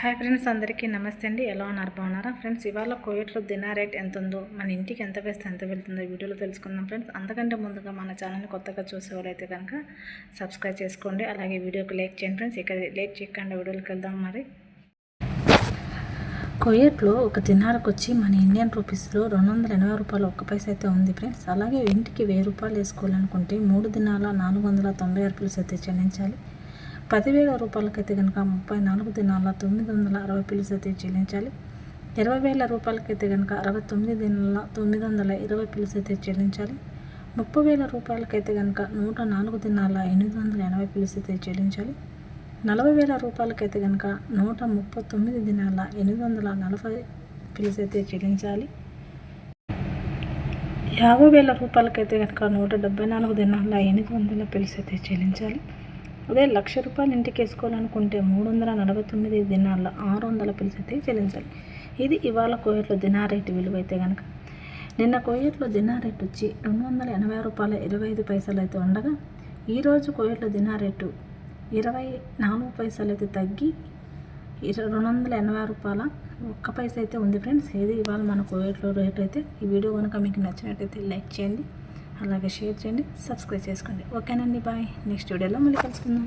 Hi friends అందరికీ నమస్తే అండి. ఎలా ఉన్నారు? బాగున్నారా? ఫ్రెండ్స్ ఇవాళ కోవిడ్లో దినా రేట్ ఎంత ఉందో మన ఇంటికి ఎంత వేస్తే ఎంత వెళ్తుందో వీడియోలో తెలుసుకుందాం ఫ్రెండ్స్. అంతకంటే ముందుగా మన ఛానల్ని కొత్తగా చూసేవాళ్ళైతే కనుక సబ్స్క్రైబ్ చేసుకోండి. అలాగే వీడియోకి లైక్ చేయండి ఫ్రెండ్స్. ఇక్కడ లేట్ చేయకుండా వీడియోకి వెళ్దాం మరి. కొయ్యట్లో ఒక దినారకు వచ్చి మన ఇండియన్ రూపీస్లో రెండు వందల ఎనభై రూపాయలు ఒక్క పైస అయితే ఉంది ఫ్రెండ్స్. అలాగే ఇంటికి వెయ్యి రూపాయలు వేసుకోవాలనుకుంటే మూడు దినాల నాలుగు వందల తొంభై రూపాయలు అయితే చెల్లించాలి. పదివేల రూపాయలకైతే కనుక ముప్పై నాలుగు దినాల తొమ్మిది వందల అరవై పిల్స్ అయితే చెల్లించాలి. ఇరవై వేల రూపాయలకైతే కనుక అరవై తొమ్మిది దినాల తొమ్మిది వందల ఇరవై పిల్స్ అయితే చెల్లించాలి. ముప్పై వేల రూపాయలకైతే కనుక నూట నాలుగు దినాల ఎనిమిది వందల ఎనభై పిల్స్ అయితే చెల్లించాలి. నలభై వేల రూపాయలకైతే కనుక నూట ముప్పై తొమ్మిది దినాల ఎనిమిది వందల నలభై పిలుసు అయితే చెల్లించాలి. యాభై వేల రూపాయలకైతే కనుక నూట డెబ్బై నాలుగు దినాల ఎనిమిది వందల పిలుసు అయితే చెల్లించాలి. అదే లక్ష రూపాయలు ఇంటికి వేసుకోవాలనుకుంటే మూడు వందల నలభై తొమ్మిది దినాల ఆరు వందల పిలుసు అయితే చెల్లించాలి. ఇది ఇవాళ కోయట్లో దినా రేటు విలువ అయితే కనుక నిన్న కోయట్లో దినా రేటు వచ్చి రెండు వందల ఎనభై రూపాయల ఇరవై ఐదు పైసలు అయితే ఉండగా ఈరోజు కోయట్ల దినా రేటు ఇరవై నాలుగు పైసలు అయితే తగ్గి ఇరవై రెండు వందల ఎనభై రూపాయల ఒక్క పైస అయితే ఉంది ఫ్రెండ్స్. ఇది ఇవాళ మన కోవిడ్లో రేట్ అయితే ఈ వీడియో కనుక మీకు నచ్చినట్టయితే లైక్ చేయండి. అలాగే షేర్ చేయండి సబ్స్క్రైబ్ చేసుకోండి. ఓకేనండి బాయ్ నెక్స్ట్ వీడియోలో మళ్ళీ కలుసుకుందాం.